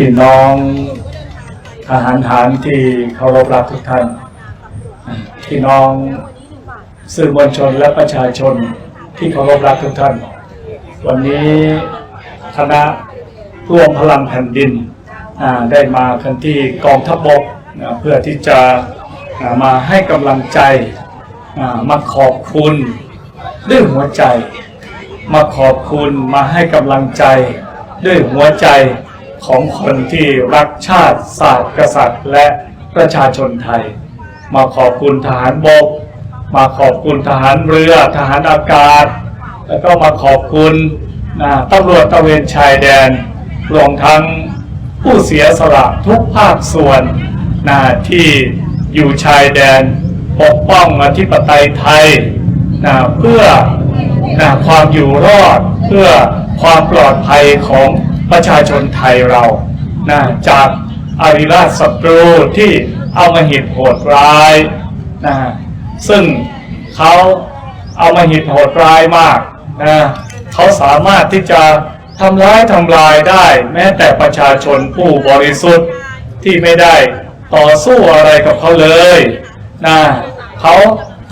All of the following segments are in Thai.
พี่น้องทหารฐานที่เคารพรักทุกท่านพี่น้องสื่อมวลชนและประชาชนที่เคารพรักทุกท่าน วันนี้คณะร่วมพลังแผ่นดินได้มากันที่กองทัพบกเพื่อที่จะมาให้กำลังใจมาขอบคุณด้วยหัวใจ มาขอบคุณมาให้กำลังใจด้วยหัวใจ ของคนที่รักชาติศาสตร์กษัตริย์ และประชาชนไทย มาขอบคุณทหารบก มาขอบคุณทหารเรือทหารอากาศ แล้วก็มาขอบคุณนะตำรวจตระเวนชายแดนรวมทั้งผู้เสียสละทุกภาคส่วนนะที่อยู่ชายแดนปกป้องอธิปไตยไทยนะเพื่อนะความอยู่รอดเพื่อความปลอดภัยของ ประชาชนไทยเรานะจากอาริราชศัตรูที่เอามาหิดโหดร้ายนะซึ่งเขาเอามาหิดโหดร้ายมากนะเขาสามารถที่จะทำร้ายทำลายได้ แม้แต่ประชาชนผู้บริสุทธิ์ที่ไม่ได้ต่อสู้อะไรกับเขาเลยนะเขา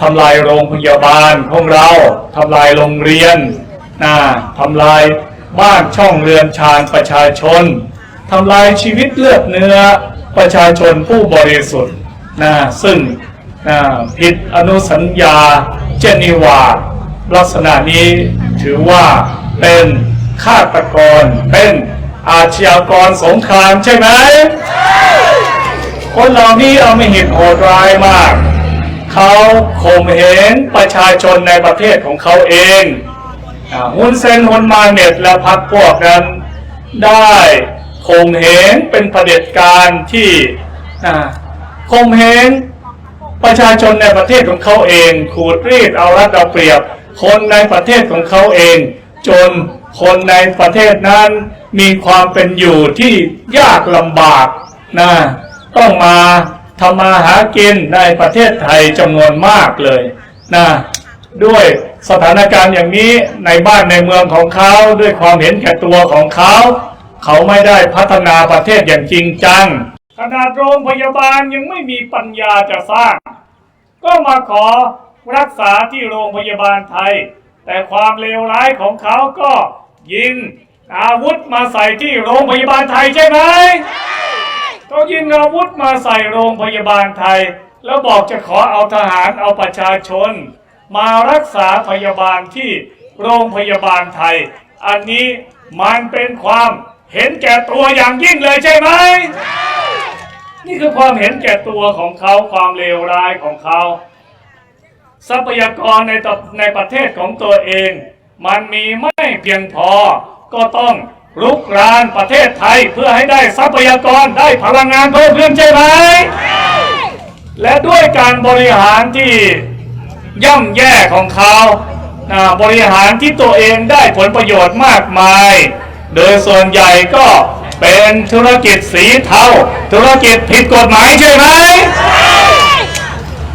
ทำลายโรงพยาบาลของเราทำลายโรงเรียนนะทำลาย บ้านช่องเรือนชานประชาชนทำลายชีวิตเลือดเนื้อประชาชนผู้บริสุทธิ์นะซึ่งนะผิดอนุสัญญาเจนีวา ลักษณะนี้ถือว่าเป็นฆาตกรเป็นอาชญากรสงครามใช่ไหม คนเหล่านี้เอาไม่เห็นโหดร้ายมาก เขาข่มเหงประชาชนในประเทศของเขาเอง ฮุนเซนฮุนมาเน็ตและพรรคพวกนั้น ได้ข่มเหงเป็นประเด็จการที่อ่าข่มเหงประชาชนในประเทศของเขาเอง ขูดรีดเอารัดเอาเปรียบ คนในประเทศของเขาเอง จนคนในประเทศนั้นมีความเป็นอยู่ที่ยากลำบากนะต้องมาทำมาหากินในประเทศไทยจำนวนมากเลยนะด้วย สถานการณ์อย่างนี้ในบ้านในเมืองของเขาด้วยความเห็นแก่ตัวของเขา เขาไม่ได้พัฒนาประเทศอย่างจริงจัง ขนาดโรงพยาบาลยังไม่มีปัญญาจะสร้าง ก็มาขอรักษาที่โรงพยาบาลไทย แต่ความเลวร้ายของเขาก็ยิงอาวุธมาใส่ที่โรงพยาบาลไทยใช่ไหมเขายิงอาวุธมาใส่โรงพยาบาลไทย แล้วบอกจะขอเอาทหารเอาประชาชน มารักษาพยาบาลที่โรงพยาบาลไทย อันนี้มันเป็นความเห็นแก่ตัวอย่างยิ่งเลยใช่ไหม นี่คือความเห็นแก่ตัวของเขาความเลวร้ายของเขา ทรัพยากรในตในประเทศของตัวเอง มันมีไม่เพียงพอ ก็ต้องรุกรานประเทศไทยเพื่อให้ได้ทรัพยากรได้พลังงานเพิ่มขึ้นใช่ไหม และด้วยการบริหารที่ ย่ำแย่ของเขาบริหารที่ตัวเองได้ผลประโยชน์มากมาย โดยส่วนใหญ่ก็เป็นธุรกิจสีเทาธุรกิจผิดกฎหมายใช่ไหม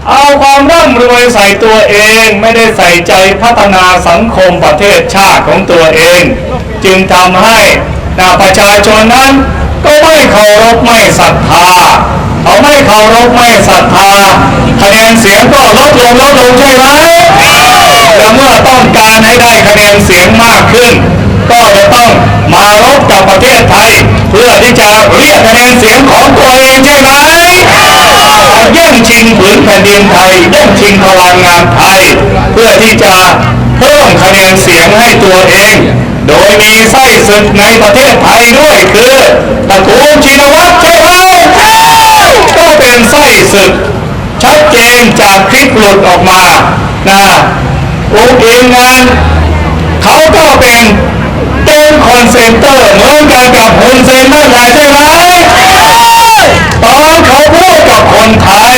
เอาความร่ำรวยใส่ตัวเองไม่ได้ใส่ใจพัฒนาสังคมประเทศชาติของตัวเอง จึงทำให้นาประชาชนนั้นก็ไม่เคารพไม่ศรัทธา เขาไม่เคารพไม่ศรัทธาคะแนนเสียงก็ลดลงลดลงใช่ไหมและเมื่อต้องการให้ได้คะแนนเสียงมากขึ้น ก็จะต้องมารบกับประเทศไทย เพื่อที่จะเรียกคะแนนเสียงของตัวเองใช่ไหมแย่งชิงผืนแผ่นดินไทยแย่งชิงพลังงานไทย เพื่อที่จะเพิ่มคะแนนเสียงให้ตัวเอง โดยมีไส้ศึกในประเทศไทยด้วยคือตระกูลชินวัตรใช่ไหม นไส้ศึก ชัดเจนจากคลิปหลุดออกมานะอุ้งอิงนั้น เขาก็เป็นเป็นคอนเซนเตอร์เหมือนกันกับฮุนเซนนั่นแหละใช่ไหมตอนเขาพูดกับคนไทย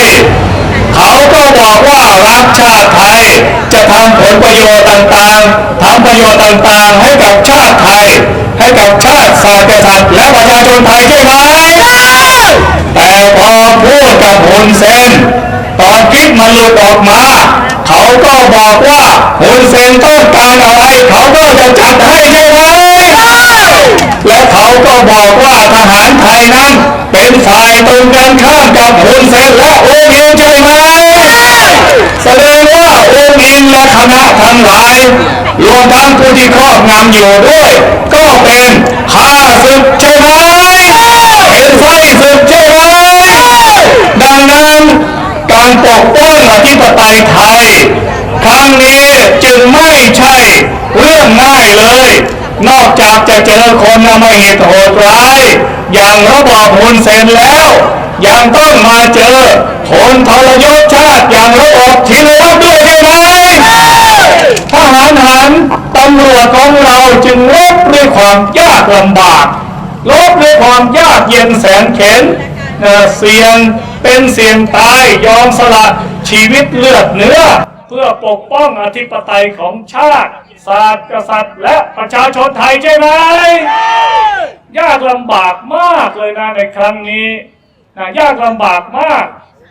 เขาก็บอกว่ารักชาติไทย จะทำผลประโยชน์ต่างๆทำประโยชน์ต่างๆ ให้กับชาติไทย ให้กับชาติศาสตร์กษัตริย์และประชาชนไทยใช่ไหม แต่พอพูดกับฮุนเซนตอนคลิปมันหลุดออกมา เขาก็บอกว่าฮุนเซนต้องการอะไร เขาก็จะจัดให้ใช่ไหมและเขาก็บอกว่าทหารไทยนั้น เป็นฝ่ายตรงกันข้ามกับฮุนเซนและโอเองใช่ไหมแสดงว่าโอเอิงและคณะทั้งหลายรวมทั้งผู้ที่ครอบงำอยู่ด้วย ก็เป็นข้าศึกใช่ไหมเป็นไส้ศึกใช่ไหมดังนั้น การปกป้องอธิปไตยไทย ครั้งนี้จึงไม่ใช่เรื่องง่ายเลย นอกจากจะเจอคนอำมหิตโหดร้าย อย่างระบอบฮุนเซนแล้ว ยังต้องมาเจอคนทรยศชาติอย่างระบอบทิรวัตรด้วยใช่ไหมทหารหันตำรวจของเราจึงรบด้วยความยากลำบากลบด้วยความยากเย็นแสนเข็นเอ่อเสี่ยง เป็นเสี่ยงตายยอมสละชีวิตเลือดเนื้อ เพื่อปกป้องอธิปไตยของชาติ ศาสตร์กษัตริย์และประชาชนไทยใช่ไหมยากลำบากมากเลยนะในครั้งนี้นะยากลำบากมาก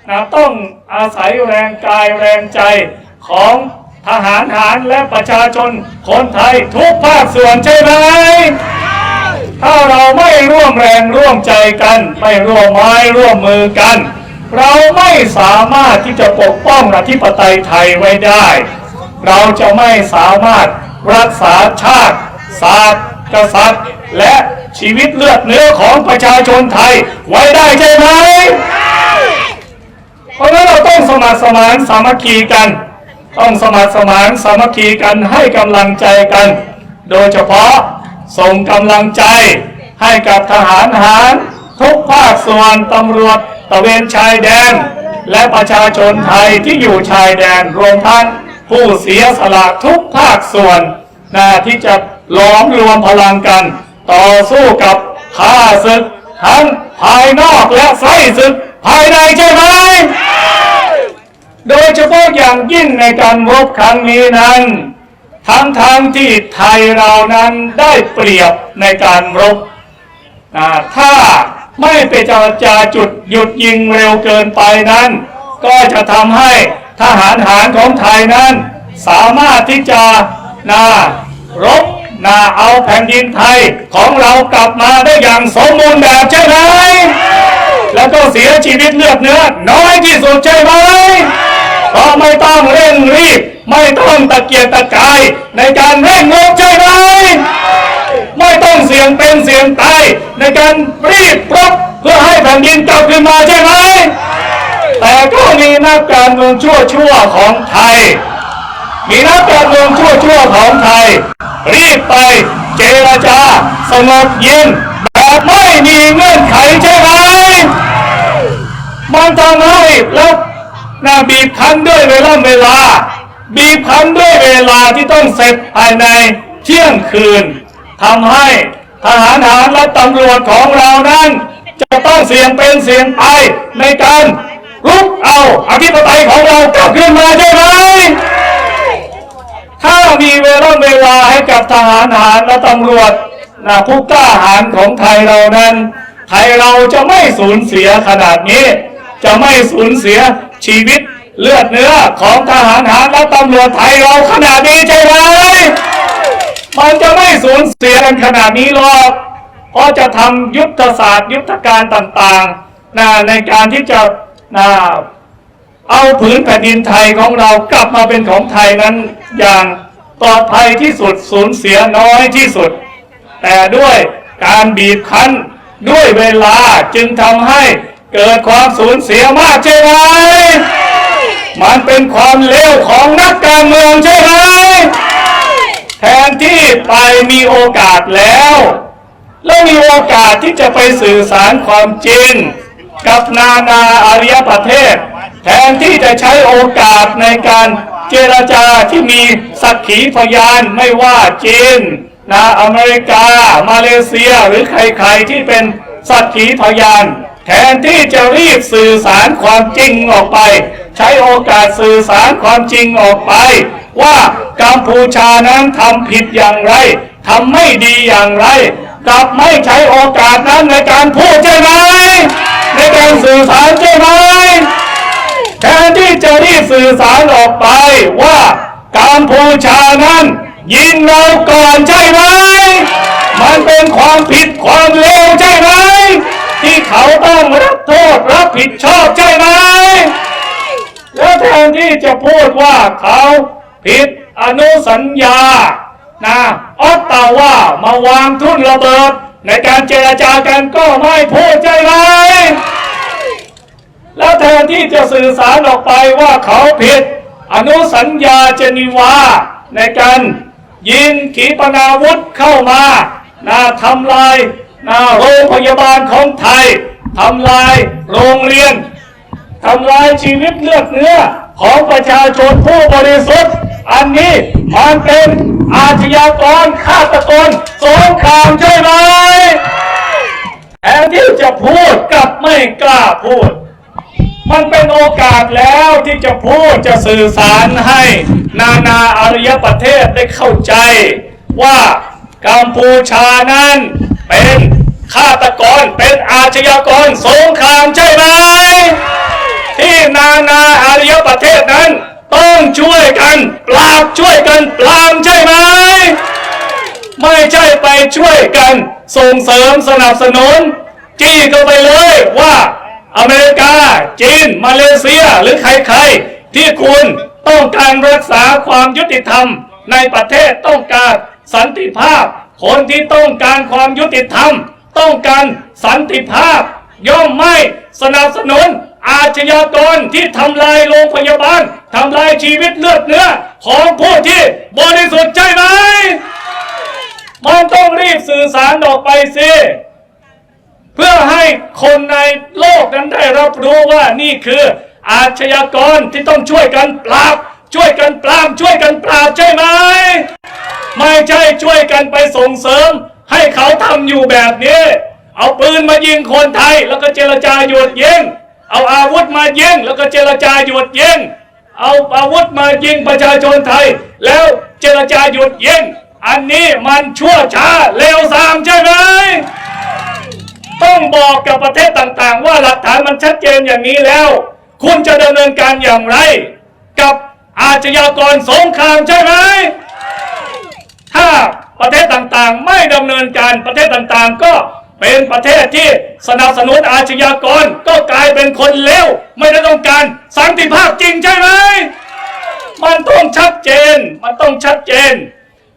นะต้องอาศัยแรงกายแรงใจของทหารหารและประชาชนคนไทยทุกภาคส่วนใช่ไหม ถ้าเราไม่ร่วมแรงร่วมใจกัน ไม่ร่วมไม้ร่วมมือกัน เราไม่สามารถที่จะปกป้องอธิปไตยไทยไว้ได้ เราจะไม่สามารถรักษาชาติศาสตร์กษัตริย์ และชีวิตเลือดเนื้อของประชาชนไทยไว้ได้ใช่ไหมเพราะนั้นเราต้องสมัครสมานสามัคคีกัน ต้องสมัครสมานสามัคคีกันให้กำลังใจกัน โดยเฉพาะส่งกำลังใจให้กับทหารหารทุกภาคส่วนตำรวจ ตะเวนชายแดน และประชาชนไทยที่อยู่ชายแดนรวมทั้งผู้เสียสละทุกภาคส่วนนะที่จะล้อมรวมพลังกัน ต่อสู้กับข้าศึก ทั้งภายนอกและไส้ศึก ภายในใช่ไหมโดยเฉพาะอย่างยิ่งในการรบครั้งนี้นั้น ทั้งทางที่ไทยเรานั้นได้เปรียบในการรบอ่าถ้า ไม่ไปเจรจาจุดหยุดยิงเร็วเกินไปนั้น ก็จะทำให้ทหารหารของไทยนั้น สามารถที่จะนารบนาเอาแผ่นดินไทยของเรากลับมาได้อย่างสมบูรณ์แบบใช่ไหม แล้วก็เสียชีวิตเลือดเนื้อน้อยที่สุดใช่ไหมก็ไม่ต้องเร่งรีบ ไม่ต้องตะเกียกตะกายในการเร่งรบใช่ไหม ไม่ต้องเสี่ยงเป็นเสี่ยงตายในการรีบรบเพื่อให้แผ่นดินกลับคืนมาใช่ไหม แต่ก็มีนักการเมืองชั่วชั่วๆของไทย มีนักการเมืองชั่วชั่วๆของไทย รีบไปเจรจาสงบเย็นแบบไม่มีเงื่อนไขใช่ไหม มันทำให้แล้วนาบีบคั้นด้วยเวลาเวลา บีบคั้นด้วยเวลาที่ต้องเสร็จภายในเที่ยงคืน ทำให้ทหารหารและตำรวจของเรานั้น จะต้องเสี่ยงเป็นเสี่ยงตายในการรุกเอาอธิปไตยของเรากลับคืนมาใช่ไหมถ้ามีเวลาเวลาให้กับทหารหารและตำรวจนะผู้กล้าหาญของไทยเรานั้นไทยเราจะไม่สูญเสียขนาดนี้ จะไม่สูญเสียชีวิตเลือดเนื้อของทหารหารและตำรวจไทยเราขนาดนี้ใช่ไหม มันจะไม่สูญเสียกันขนาดนี้หรอกเพราะจะทำยุทธศาสตร์ ยุทธการต่างๆนะในการที่จะนะเอาผืนแผ่นดินไทยของเรากลับมาเป็นของไทยนั้นอย่างปลอดภัยที่สุดสูญเสียน้อยที่สุด แต่ด้วยการบีบคั้นด้วยเวลาจึงทำให้เกิดความสูญเสียมากใช่ไหมมันเป็นความเลวของนักการเมืองใช่ไหม แทนที่ไปมีโอกาสแล้ว และมีโอกาสที่จะไปสื่อสารความจริง กับนานาอารยประเทศ แทนที่จะใช้โอกาสในการเจรจาที่มีสักขีพยานไม่ว่าจีนนะอเมริกา มาเลเซียหรือใครๆที่เป็นสักขีพยาน แทนที่จะรีบสื่อสารความจริงออกไป ใช้โอกาสสื่อสารความจริงออกไป ว่า กัมพูชานั้นทำผิดอย่างไรทำไม่ดีอย่างไร กลับไม่ใช้โอกาสนั้นในการพูดใช่ไหมในการสื่อสารใช่ไหมแทนที่จะรีบสื่อสารออกไปว่ากัมพูชานั้นยิงเราก่อนใช่ไหมมันเป็นความผิดความเลวใช่ไหมที่เขาต้องรับโทษรับผิดชอบใช่ไหมแล้วแทนที่จะพูดว่าเขาผิด อนุสัญญานะออตตาว่ามาวางทุ่นระเบิด ในการเจรจากันก็ไม่พูดใช่ไหมแล้วแทนที่จะสื่อสารออกไปว่าเขาผิด อนุสัญญาเจนีวา ในการยิงขีปนาวุธเข้ามานะทำลายนะโรงพยาบาลของไทยทำลายโรงเรียนทำลายชีวิตเลือดเนื้อของประชาชนผู้บริสุทธิ์ อันนี้มันเป็นอาชญากรฆาตกรสงครามใช่ไหมแทนที่จะพูดกลับไม่กล้าพูด มันเป็นโอกาสแล้วที่จะพูดจะสื่อสารให้นานาอารยประเทศได้เข้าใจ ว่ากัมพูชานั้นเป็นฆาตกรเป็นอาชญากรสงครามใช่ไหมที่นานาอารยประเทศนั้น ต้องช่วยกัน ปราบช่วยกัน ปรามใช่ไหม ไม่ใช่ไปช่วยกัน ส่งเสริมสนับสนุน จี้ก็ไปเลยว่าอเมริกา จีน มาเลเซียหรือใครๆ ที่คุณต้องการรักษาความยุติธรรม ในประเทศต้องการสันติภาพ คนที่ต้องการความยุติธรรม ต้องการสันติภาพ ย่อมไม่สนับสนุน อาชญากรที่ทำลายโรงพยาบาลทำลายชีวิตเลือดเนื้อ ของผู้ที่บริสุทธิ์ใช่ไหม มันต้องรีบสื่อสารออกไปสิเพื่อให้คนในโลกนั้นได้รับรู้ว่านี่คืออาชญากรที่ต้องช่วยกันปราบ ช่วยกันปรามช่วยกันปราบใช่ไหม ไม่ใช่ช่วยกันไปส่งเสริม ให้เขาทำอยู่แบบนี้ เอาปืนมายิงคนไทยแล้วก็เจรจาหยุดยิง เอาอาวุธมายิงแล้วก็เจรจาหยุดยิงเอาอาวุธมายิงประชาชนไทย แล้วเจรจาหยุดยิงอันนี้มันชั่วช้าเลวทรามใช่ไหมต้องบอกกับประเทศต่างๆ ว่าหลักฐานมันชัดเจนอย่างนี้แล้ว คุณจะดำเนินการอย่างไร กับอาชญากรสงครามใช่ไหมถ้าประเทศต่างๆ ไม่ดำเนินการประเทศต่างๆ ก็ เป็นประเทศที่สนับสนุนอาชญากรก็กลายเป็นคนเลวไม่ได้ต้องการสันติภาพจริงใช่ไหมมันต้องชัดเจน มันต้องชัดเจน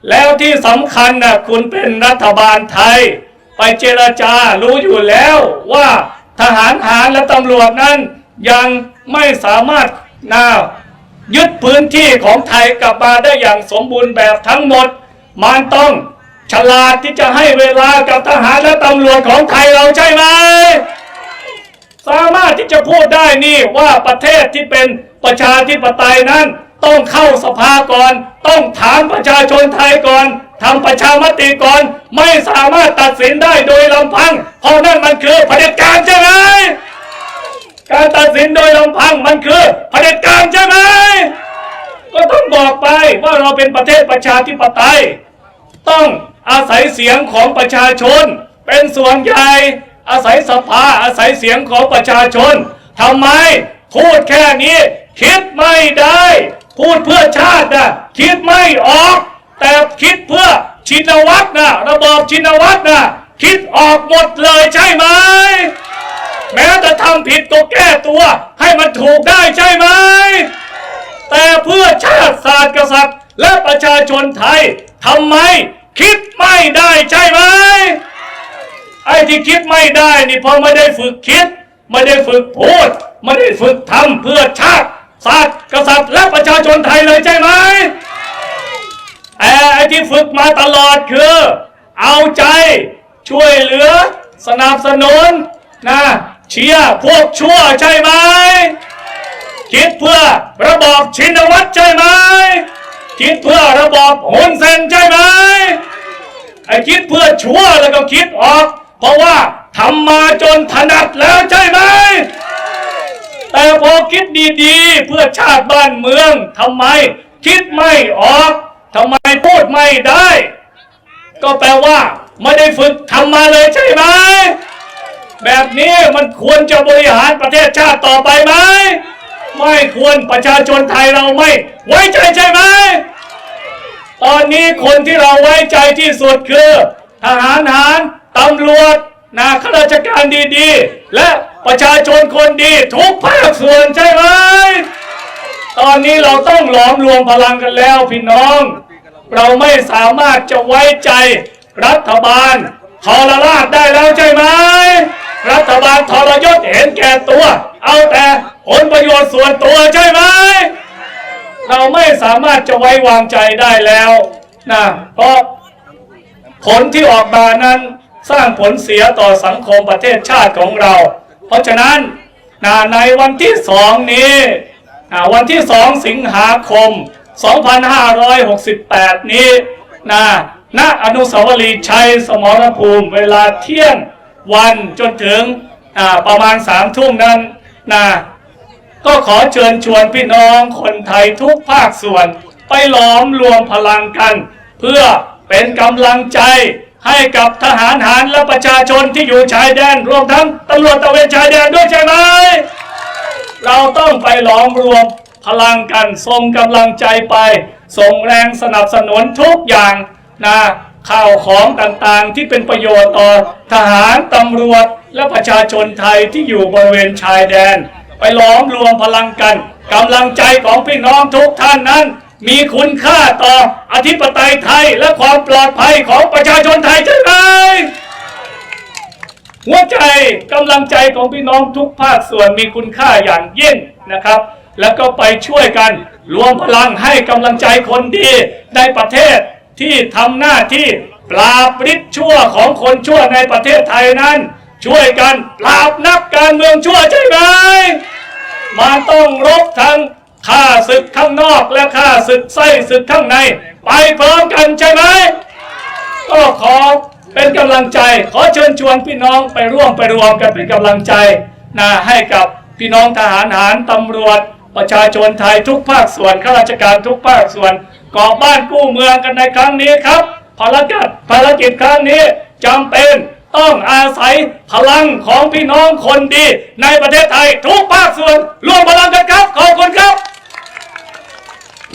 แล้วที่สำคัญนะคุณเป็นรัฐบาลไทย ไปเจรจารู้อยู่แล้วว่าทหารหารและตำรวจนั้น ยังไม่สามารถนายึดพื้นที่ของไทยกลับมาได้อย่างสมบูรณ์แบบทั้งหมด มันต้อง ฉลาดที่จะให้เวลากับทหารและตำรวจของไทยเราใช่ไหม สามารถที่จะพูดได้นี่ว่าประเทศที่เป็นประชาธิปไตยนั้น ต้องเข้าสภาก่อน ต้องถามประชาชนไทยก่อนทำประชามติก่อน ไม่สามารถตัดสินได้โดยลำพัง เพราะนั่นมันคือเผด็จการใช่ไหม การตัดสินโดยลำพังมันคือเผด็จการใช่ไหม ก็ต้องบอกไปว่าเราเป็นประเทศประชาธิปไตยต้อง อาศัยเสียงของประชาชน เป็นส่วนใหญ่ อาศัยสภาอาศัยเสียงของประชาชนทำไมพูดแค่นี้คิดไม่ได้ พูดเพื่อชาตินะคิดไม่ออก แต่คิดเพื่อชินวัตรนะระบอบชินวัตรนะคิดออกหมดเลยใช่ไหมแม้แต่ทำผิดก็แก้ตัว ให้มันถูกได้ใช่ไหมแต่เพื่อชาติศาสตร์กษัตริย์ และประชาชนไทยทำไม คิดไม่ได้ใช่ไหมไอ้ที่คิดไม่ได้นี่เพราะไม่ได้ฝึกคิด ไม่ได้ฝึกพูด ไม่ได้ฝึกทำเพื่อชาติศาสตร์กษัตริย์และประชาชนไทยเลยใช่ไหมแต่ไอ้ที่ฝึกมาตลอดคือ เอาใจช่วยเหลือ สนับสนุนนะเชียร์พวกชั่วใช่ไหมคิดเพื่อระบอบชินวัตรใช่ไหม คิดเพื่อระบอบฮุนเซนใช่ไหมไอ้คิดเพื่อชั่วแล้วก็คิดออก เพราะว่าทำมาจนถนัดแล้วใช่ไหมแต่พอคิดดีๆ เพื่อชาติบ้านเมืองทำไม คิดไม่ออกทำไมพูดไม่ได้ ก็แปลว่าไม่ได้ฝึกทำมาเลยใช่ไหมแบบนี้มันควรจะบริหารประเทศชาติต่อไปไหม ไม่ควรประชาชนไทยเราไม่ ไว้ใจใช่ไหม ตอนนี้คนที่เราไว้ใจที่สุดคือ ทหารหารตำรวจนะข้าราชการดีๆ และประชาชนคนดีทุกภาคส่วนใช่ไหม ตอนนี้เราต้องหลอมรวมพลังกันแล้วพี่น้อง เราไม่สามารถจะไว้ใจรัฐบาลทรราชได้แล้วใช่ไหม รัฐบาลทรยศเห็นแก่ตัว เอาแต่ ผลประโยชน์ส่วนตัวใช่ไหม เราไม่สามารถจะไว้วางใจได้แล้วนะเพราะผลที่ออกมานั้นสร้างผลเสียต่อสังคมประเทศชาติของเรา เพราะฉะนั้นนะในวันที่สองนี้นะวันที่สองสิงหาคม 2568 นี้นะณอนุสาวรีย์ชัยสมรภูมิเวลาเที่ยงวันจนถึงประมาณสามทุ่มนั้นนะ ก็ขอเชิญชวนพี่น้องคนไทยทุกภาคส่วน ไปหลอมรวมพลังกัน เพื่อเป็นกำลังใจให้กับทหารหารและประชาชนที่อยู่ชายแดน รวมทั้งตำรวจตระเวนชายแดนด้วยใช่ไหม เราต้องไปหลอมรวมพลังกันส่งกำลังใจไป ส่งแรงสนับสนุนทุกอย่างนะข่าวของต่างๆที่เป็นประโยชน์ต่อทหารตำรวจและประชาชนไทยที่อยู่บริเวณชายแดน ไปล้อมรวมพลังกันกำลังใจของพี่น้องทุกท่านนั้น มีคุณค่าต่ออธิปไตยไทยและความปลอดภัยของประชาชนไทยใช่ไหมหัวใจกำลังใจของพี่น้องทุกภาคส่วนมีคุณค่าอย่างยิ่งนะครับ แล้วก็ไปช่วยกันรวมพลังให้กำลังใจคนดีในประเทศที่ทำหน้าที่ปราบฤทธิ์ชั่วของคนชั่วในประเทศไทยนั้น ช่วยกันปราบนักการเมืองชั่วใช่ไหมมันต้องรบทั้งข้าศึกข้างนอกและข้าศึกไส้ศึกข้างใน ไปพร้อมกันใช่ไหมก็ขอเป็นกำลังใจ ขอเชิญชวนพี่น้องไปร่วมไปรวมกันเป็นกำลังใจนะให้กับพี่น้องทหารหารตำรวจ ประชาชนไทยทุกภาคส่วนข้าราชการทุกภาคส่วนก่อบ้านกู้เมืองกันในครั้งนี้ครับภารกิจภารกิจครั้งนี้จำเป็น ต้องอาศัยพลังของพี่น้องคนดี ในประเทศไทยทุกภาคส่วนร่วมพลังกันครับ ขอบคุณครับ